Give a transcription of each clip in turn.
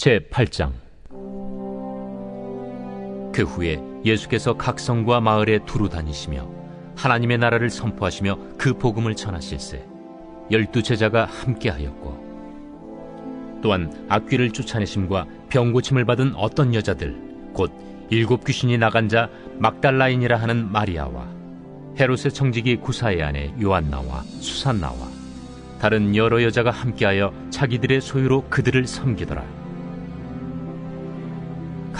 제 8장 그 후에 예수께서 각 성과 마을에 두루 다니시며 하나님의 나라를 선포하시며 그 복음을 전하실세 열두 제자가 함께하였고 또한 악귀를 쫓아내심과 병 고침을 받은 어떤 여자들 곧 일곱 귀신이 나간 자 막달라인이라 하는 마리아와 헤롯의 청지기 구사의 아내 요한나와 수산나와 다른 여러 여자가 함께하여 자기들의 소유로 그들을 섬기더라.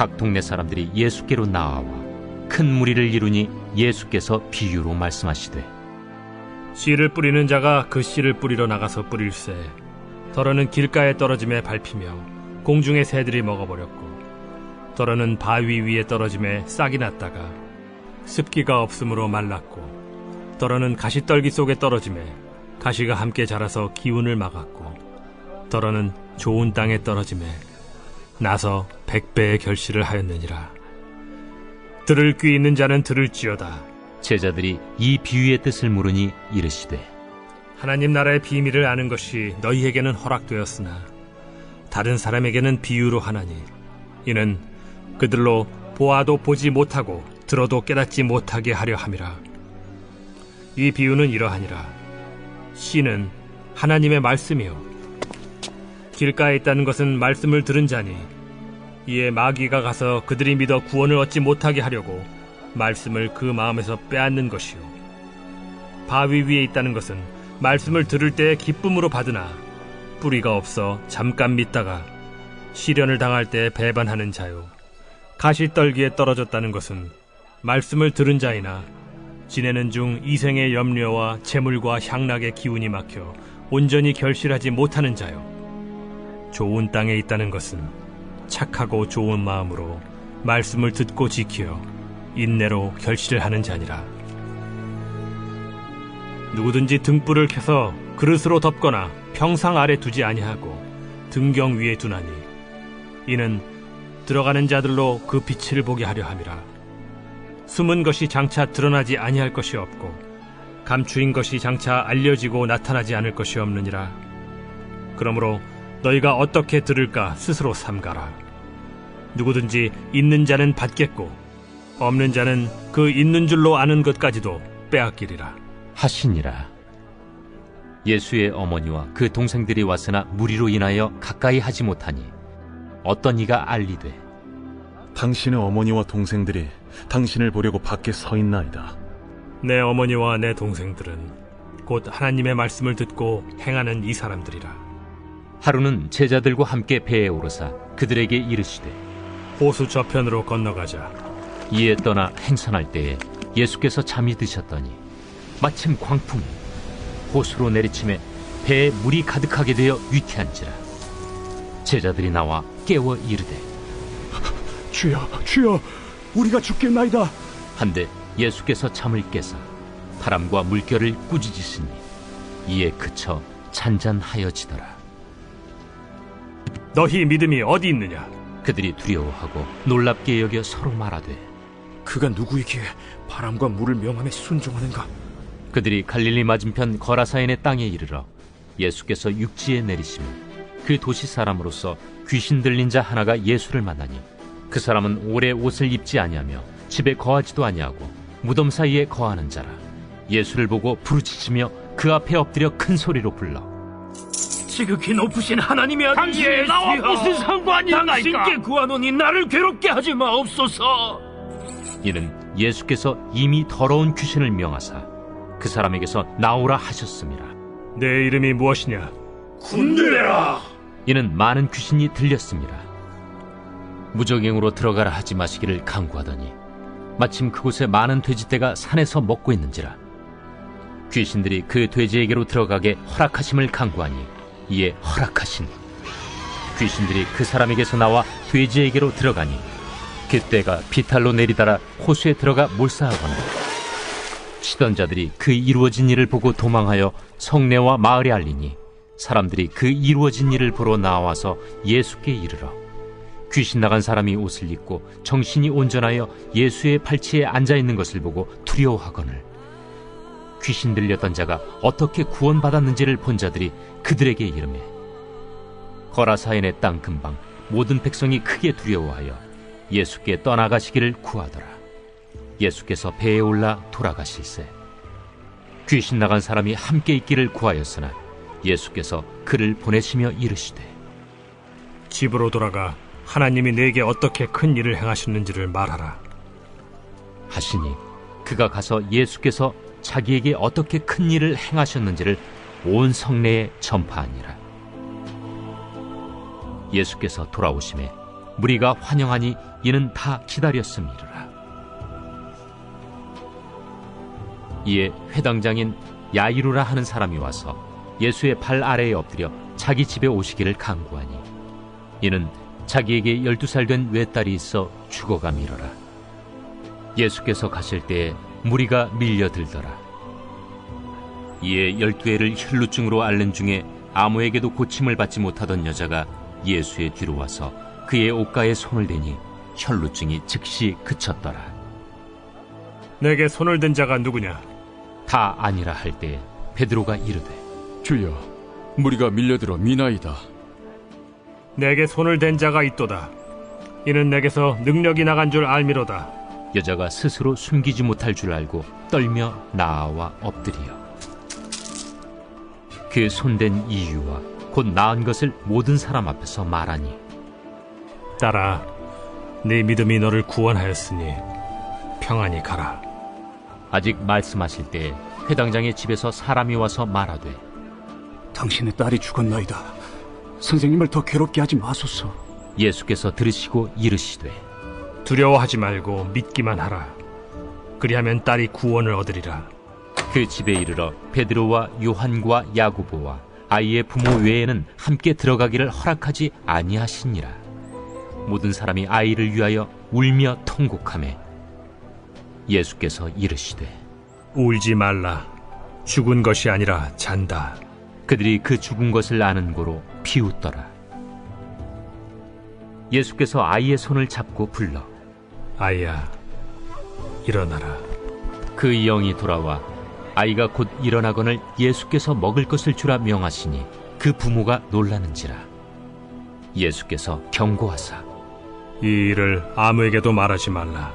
각 동네 사람들이 예수께로 나아와 큰 무리를 이루니 예수께서 비유로 말씀하시되 씨를 뿌리는 자가 그 씨를 뿌리러 나가서 뿌릴새 더러는 길가에 떨어짐에 밟히며 공중의 새들이 먹어버렸고 더러는 바위 위에 떨어짐에 싹이 났다가 습기가 없으므로 말랐고 더러는 가시떨기 속에 떨어짐에 가시가 함께 자라서 기운을 막았고 더러는 좋은 땅에 떨어짐에 나서 백배의 결실을 하였느니라. 들을 귀 있는 자는 들을지어다. 제자들이 이 비유의 뜻을 물으니 이르시되 하나님 나라의 비밀을 아는 것이 너희에게는 허락되었으나 다른 사람에게는 비유로 하나니 이는 그들로 보아도 보지 못하고 들어도 깨닫지 못하게 하려 함이라. 이 비유는 이러하니라. 씨는 하나님의 말씀이요. 길가에 있다는 것은 말씀을 들은 자니 이에 마귀가 가서 그들이 믿어 구원을 얻지 못하게 하려고 말씀을 그 마음에서 빼앗는 것이요. 바위 위에 있다는 것은 말씀을 들을 때 기쁨으로 받으나 뿌리가 없어 잠깐 믿다가 시련을 당할 때 배반하는 자요. 가시떨기에 떨어졌다는 것은 말씀을 들은 자이나 지내는 중 이생의 염려와 재물과 향락의 기운이 막혀 온전히 결실하지 못하는 자요. 좋은 땅에 있다는 것은 착하고 좋은 마음으로 말씀을 듣고 지키어 인내로 결실을 하는 자니라. 누구든지 등불을 켜서 그릇으로 덮거나 평상 아래 두지 아니하고 등경 위에 두나니 이는 들어가는 자들로 그 빛을 보게 하려 함이라. 숨은 것이 장차 드러나지 아니할 것이 없고 감추인 것이 장차 알려지고 나타나지 않을 것이 없느니라. 그러므로 너희가 어떻게 들을까 스스로 삼가라. 누구든지 있는 자는 받겠고 없는 자는 그 있는 줄로 아는 것까지도 빼앗기리라. 하시니라 예수의 어머니와 그 동생들이 왔으나 무리로 인하여 가까이 하지 못하니 어떤 이가 알리되 당신의 어머니와 동생들이 당신을 보려고 밖에 서 있나이다. 내 어머니와 내 동생들은 곧 하나님의 말씀을 듣고 행하는 이 사람들이라. 하루는 제자들과 함께 배에 오르사 그들에게 이르시되 호수 저편으로 건너가자. 이에 떠나 행선할 때에 예수께서 잠이 드셨더니 마침 광풍이 호수로 내리침에 배에 물이 가득하게 되어 위태한지라 제자들이 나와 깨워 이르되 주여, 주여, 우리가 죽겠나이다. 한데 예수께서 잠을 깨사 바람과 물결을 꾸짖으시니 이에 그쳐 잔잔하여지더라 너희 믿음이 어디 있느냐? 그들이 두려워하고 놀랍게 여겨 서로 말하되 그가 누구이기에 바람과 물을 명함에 순종하는가? 그들이 갈릴리 맞은편 거라사인의 땅에 이르러 예수께서 육지에 내리시며 그 도시 사람으로서 귀신 들린 자 하나가 예수를 만나니 그 사람은 오래 옷을 입지 아니하며 집에 거하지도 아니하고 무덤 사이에 거하는 자라 예수를 보고 부르짖으며 그 앞에 엎드려 큰 소리로 불러 지극히 높으신 하나님의 아들 당신이 나와 무슨 상관이 당신께 구하노니 나를 괴롭게 하지 마옵소서. 이는 예수께서 이미 더러운 귀신을 명하사 그 사람에게서 나오라 하셨습니다. 내 이름이 무엇이냐? 군대라. 이는 많은 귀신이 들렸습니다. 무적행으로 들어가라 하지 마시기를 강구하더니 마침 그곳에 많은 돼지떼가 산에서 먹고 있는지라 귀신들이 그 돼지에게로 들어가게 허락하심을 강구하니 이에 허락하신 귀신들이 그 사람에게서 나와 돼지에게로 들어가니 그때가 비탈로 내리다라 호수에 들어가 몰사하거나 치던 자들이 그 이루어진 일을 보고 도망하여 성내와 마을에 알리니 사람들이 그 이루어진 일을 보러 나와서 예수께 이르러 귀신 나간 사람이 옷을 입고 정신이 온전하여 예수의 팔치에 앉아 있는 것을 보고 두려워하거늘 귀신 들렸던 자가 어떻게 구원받았는지를 본 자들이 그들에게 이르매 거라사인의 땅 근방 모든 백성이 크게 두려워하여 예수께 떠나가시기를 구하더라. 예수께서 배에 올라 돌아가실세. 귀신 나간 사람이 함께 있기를 구하였으나 예수께서 그를 보내시며 이르시되 집으로 돌아가 하나님이 내게 어떻게 큰 일을 행하셨는지를 말하라. 하시니 그가 가서 예수께서 자기에게 어떻게 큰 일을 행하셨는지를 온 성내에 전파하니라. 예수께서 돌아오심에 무리가 환영하니 이는 다 기다렸음이라. 이에 회당장인 야이루라 하는 사람이 와서 예수의 발 아래에 엎드려 자기 집에 오시기를 간구하니 이는 자기에게 열두 살 된 외딸이 있어 죽어가미러라. 예수께서 가실 때에 무리가 밀려들더라. 이에 열두 해를 혈루증으로 앓는 중에 아무에게도 고침을 받지 못하던 여자가 예수의 뒤로 와서 그의 옷가에 손을 대니 혈루증이 즉시 그쳤더라. 내게 손을 댄 자가 누구냐? 다 아니라 할 때 베드로가 이르되 주여, 무리가 밀려들어 미나이다. 내게 손을 댄 자가 있도다. 이는 내게서 능력이 나간 줄 알미로다. 여자가 스스로 숨기지 못할 줄 알고 떨며 나아와 엎드리어 그 손댄 이유와 곧 나은 것을 모든 사람 앞에서 말하니 딸아, 네 믿음이 너를 구원하였으니 평안히 가라. 아직 말씀하실 때 회당장의 집에서 사람이 와서 말하되 당신의 딸이 죽었나이다. 선생님을 더 괴롭게 하지 마소서. 예수께서 들으시고 이르시되 두려워하지 말고 믿기만 하라. 그리하면 딸이 구원을 얻으리라. 그 집에 이르러 베드로와 요한과 야고보와 아이의 부모 외에는 함께 들어가기를 허락하지 아니하시니라 모든 사람이 아이를 위하여 울며 통곡하매 예수께서 이르시되 울지 말라. 죽은 것이 아니라 잔다. 그들이 그 죽은 것을 아는 고로 비웃더라 예수께서 아이의 손을 잡고 불러 아이야, 일어나라. 그 영이 돌아와 아이가 곧 일어나거늘 예수께서 먹을 것을 주라 명하시니 그 부모가 놀라는지라 예수께서 경고하사 이 일을 아무에게도 말하지 말라.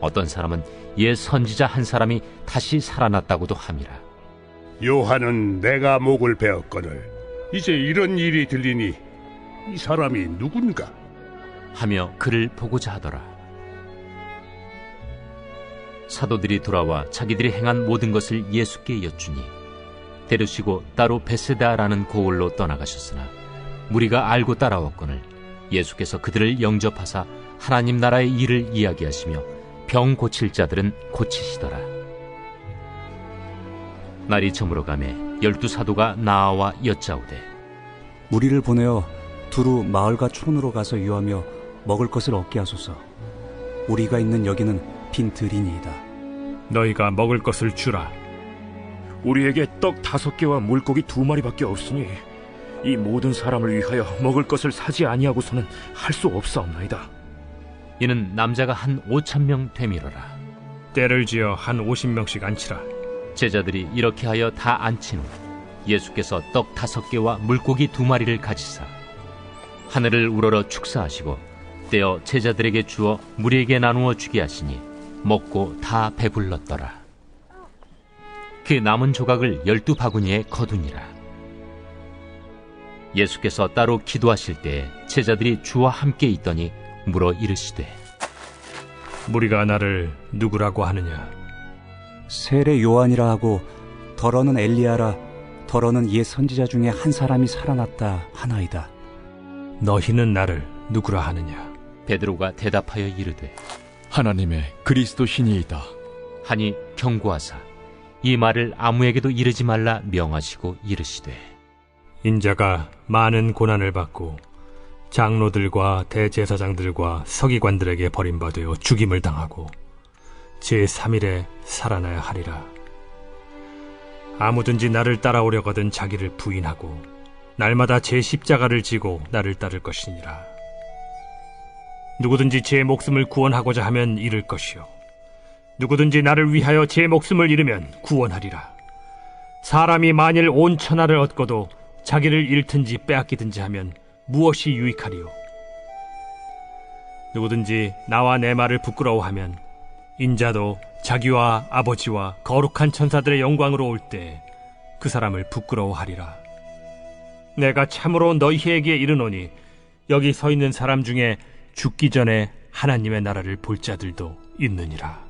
어떤 사람은 옛 선지자 한 사람이 다시 살아났다고도 함이라. 요한은 내가 목을 베었거늘 이제 이런 일이 들리니 이 사람이 누군가? 하며 그를 보고자 하더라. 사도들이 돌아와 자기들이 행한 모든 것을 예수께 여쭈니 데려시고 따로 베세다라는 고을로 떠나가셨으나 무리가 알고 따라왔거늘 예수께서 그들을 영접하사 하나님 나라의 일을 이야기하시며 병 고칠 자들은 고치시더라. 날이 저물어 가매 열두 사도가 나아와 여짜오되 무리를 보내어 두루 마을과 촌으로 가서 유하며 먹을 것을 얻게 하소서. 우리가 있는 여기는 빈 들이니이다. 너희가 먹을 것을 주라. 우리에게 떡 다섯 개와 물고기 두 마리밖에 없으니 이 모든 사람을 위하여 먹을 것을 사지 아니하고서는 할 수 없사옵나이다. 이는 남자가 한 오천 명 되밀어라. 때를 지어 한 오십 명씩 앉히라. 제자들이 이렇게 하여 다 앉힌 후 예수께서 떡 다섯 개와 물고기 두 마리를 가지사 하늘을 우러러 축사하시고 떼어 제자들에게 주어 무리에게 나누어 주게 하시니 먹고 다 배불렀더라. 그 남은 조각을 열두 바구니에 거두니라. 예수께서 따로 기도하실 때 제자들이 주와 함께 있더니 물어 이르시되 무리가 나를 누구라고 하느냐? 세례 요한이라 하고 더러는 엘리야라 더러는 옛 선지자 중에 한 사람이 살아났다 하나이다. 너희는 나를 누구라 하느냐? 베드로가 대답하여 이르되 하나님의 그리스도 신이이다. 하니 경고하사 이 말을 아무에게도 이르지 말라 명하시고 이르시되 인자가 많은 고난을 받고 장로들과 대제사장들과 서기관들에게 버림받아 죽임을 당하고 제3일에 살아나야 하리라. 아무든지 나를 따라오려거든 자기를 부인하고 날마다 제 십자가를 지고 나를 따를 것이니라. 누구든지 제 목숨을 구원하고자 하면 잃을 것이요. 누구든지 나를 위하여 제 목숨을 잃으면 구원하리라. 사람이 만일 온 천하를 얻고도 자기를 잃든지 빼앗기든지 하면 무엇이 유익하리요? 누구든지 나와 내 말을 부끄러워하면 인자도 자기와 아버지와 거룩한 천사들의 영광으로 올 때 그 사람을 부끄러워하리라. 내가 참으로 너희에게 이르노니 여기 서 있는 사람 중에 죽기 전에 하나님의 나라를 볼 자들도 있느니라.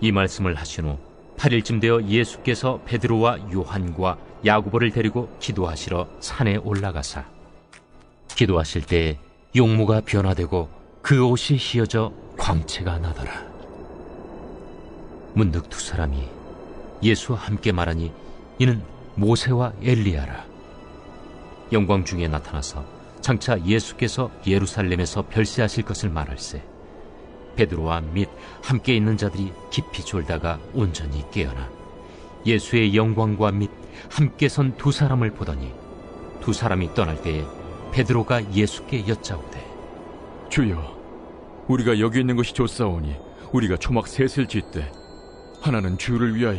이 말씀을 하신 후 8일쯤 되어 예수께서 베드로와 요한과 야고보를 데리고 기도하시러 산에 올라가사 기도하실 때 용모가 변화되고 그 옷이 휘어져 광채가 나더라. 문득 두 사람이 예수와 함께 말하니 이는 모세와 엘리야라. 영광 중에 나타나서 장차 예수께서 예루살렘에서 별세하실 것을 말할세. 베드로와 및 함께 있는 자들이 깊이 졸다가 온전히 깨어나 예수의 영광과 및 함께 선 두 사람을 보더니 두 사람이 떠날 때에 베드로가 예수께 여짜오되 주여, 우리가 여기 있는 것이 좋사오니 우리가 초막 셋을 짓되 하나는 주를 위하여,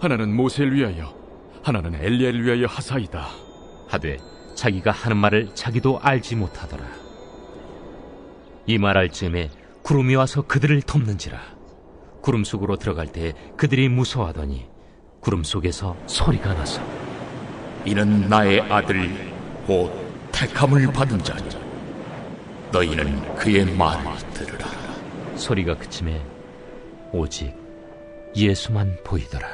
하나는 모세를 위하여, 하나는 엘리야를 위하여 하사이다. 하되 자기가 하는 말을 자기도 알지 못하더라. 이 말할 즈음에 구름이 와서 그들을 덮는지라. 구름 속으로 들어갈 때 그들이 무서워하더니 구름 속에서 소리가 나서 이는 나의 아들 곧 택함을 받은 자니 너희는 그의 말을 들으라 소리가 그침에 오직 예수만 보이더라.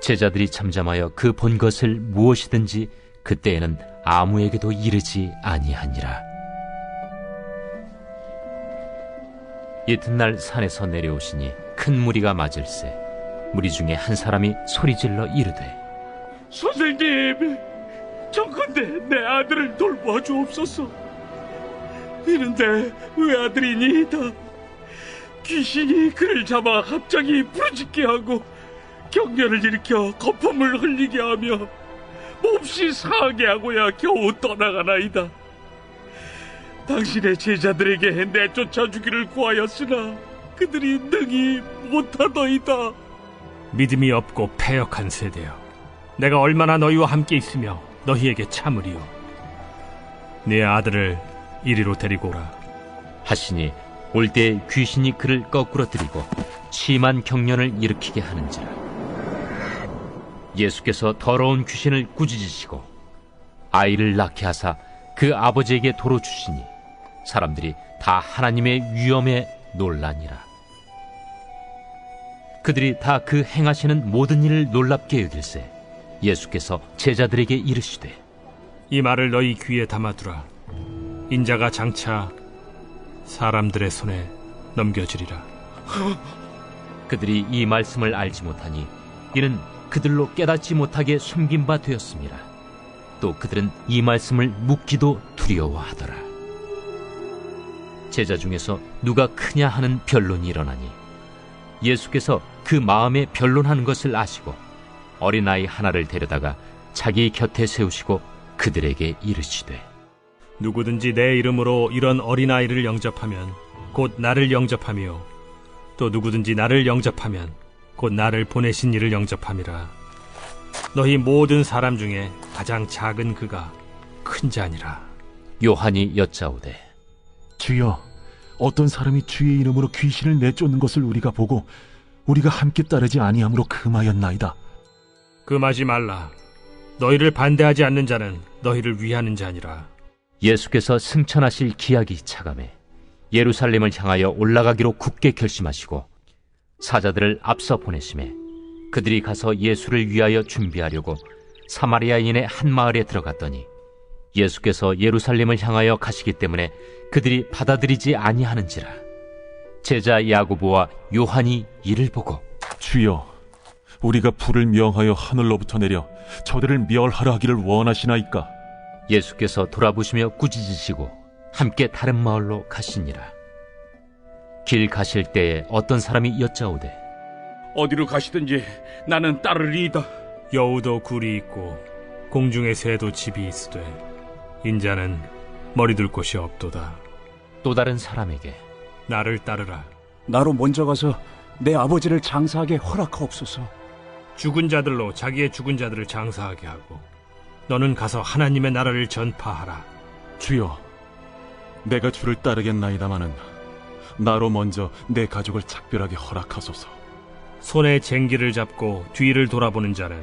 제자들이 잠잠하여 그 본 것을 무엇이든지 그때에는 아무에게도 이르지 아니하니라. 이튿날 산에서 내려오시니 큰 무리가 맞을세 무리 중에 한 사람이 소리질러 이르되 선생님 정컨대 내 아들을 돌보아 주옵소서. 이런데 외아들이니이다? 귀신이 그를 잡아 갑자기 부르짖게 하고 경련을 일으켜 거품을 흘리게 하며 몹시 상하게 하고야 겨우 떠나가나이다. 당신의 제자들에게 내쫓아 주기를 구하였으나 그들이 능히 못하더이다. 믿음이 없고 패역한 세대여. 내가 얼마나 너희와 함께 있으며 너희에게 참으리요. 네 아들을 이리로 데리고 오라. 하시니 올 때 귀신이 그를 거꾸로 들이고 심한 경련을 일으키게 하는지라 예수께서 더러운 귀신을 꾸짖으시고 아이를 낳게 하사 그 아버지에게 도로 주시니 사람들이 다 하나님의 위엄에 놀라니라 그들이 다 그 행하시는 모든 일을 놀랍게 여길세 예수께서 제자들에게 이르시되 이 말을 너희 귀에 담아두라. 인자가 장차 사람들의 손에 넘겨지리라. 그들이 이 말씀을 알지 못하니 이는 그들로 깨닫지 못하게 숨긴 바 되었습니다. 또 그들은 이 말씀을 묻기도 두려워하더라. 제자 중에서 누가 크냐 하는 변론이 일어나니 예수께서 그 마음에 변론하는 것을 아시고 어린아이 하나를 데려다가 자기 곁에 세우시고 그들에게 이르시되 누구든지 내 이름으로 이런 어린아이를 영접하면 곧 나를 영접하며 또 누구든지 나를 영접하면 곧 나를 보내신 이를 영접함이라. 너희 모든 사람 중에 가장 작은 그가 큰 자니라. 요한이 여짜오되 주여, 어떤 사람이 주의 이름으로 귀신을 내쫓는 것을 우리가 보고 우리가 함께 따르지 아니함으로 금하였나이다. 금하지 말라. 너희를 반대하지 않는 자는 너희를 위하는 자니라. 예수께서 승천하실 기약이 차감해 예루살렘을 향하여 올라가기로 굳게 결심하시고 사자들을 앞서 보내심에 그들이 가서 예수를 위하여 준비하려고 사마리아인의 한 마을에 들어갔더니 예수께서 예루살렘을 향하여 가시기 때문에 그들이 받아들이지 아니하는지라 제자 야고보와 요한이 이를 보고 주여, 우리가 불을 명하여 하늘로부터 내려 저들을 멸하라 하기를 원하시나이까? 예수께서 돌아보시며 꾸짖으시고 함께 다른 마을로 가시니라. 길 가실 때에 어떤 사람이 여짜오되 어디로 가시든지 나는 따르리이다. 여우도 굴이 있고 공중의 새도 집이 있으되 인자는 머리 둘 곳이 없도다. 또 다른 사람에게 나를 따르라. 나로 먼저 가서 내 아버지를 장사하게 허락하옵소서. 죽은 자들로 자기의 죽은 자들을 장사하게 하고 너는 가서 하나님의 나라를 전파하라. 주여, 내가 주를 따르겠나이다마는 나로 먼저 내 가족을 작별하게 허락하소서. 손에 쟁기를 잡고 뒤를 돌아보는 자는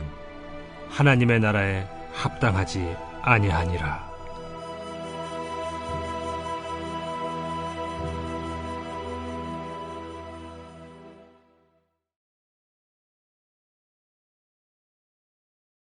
하나님의 나라에 합당하지 아니하니라.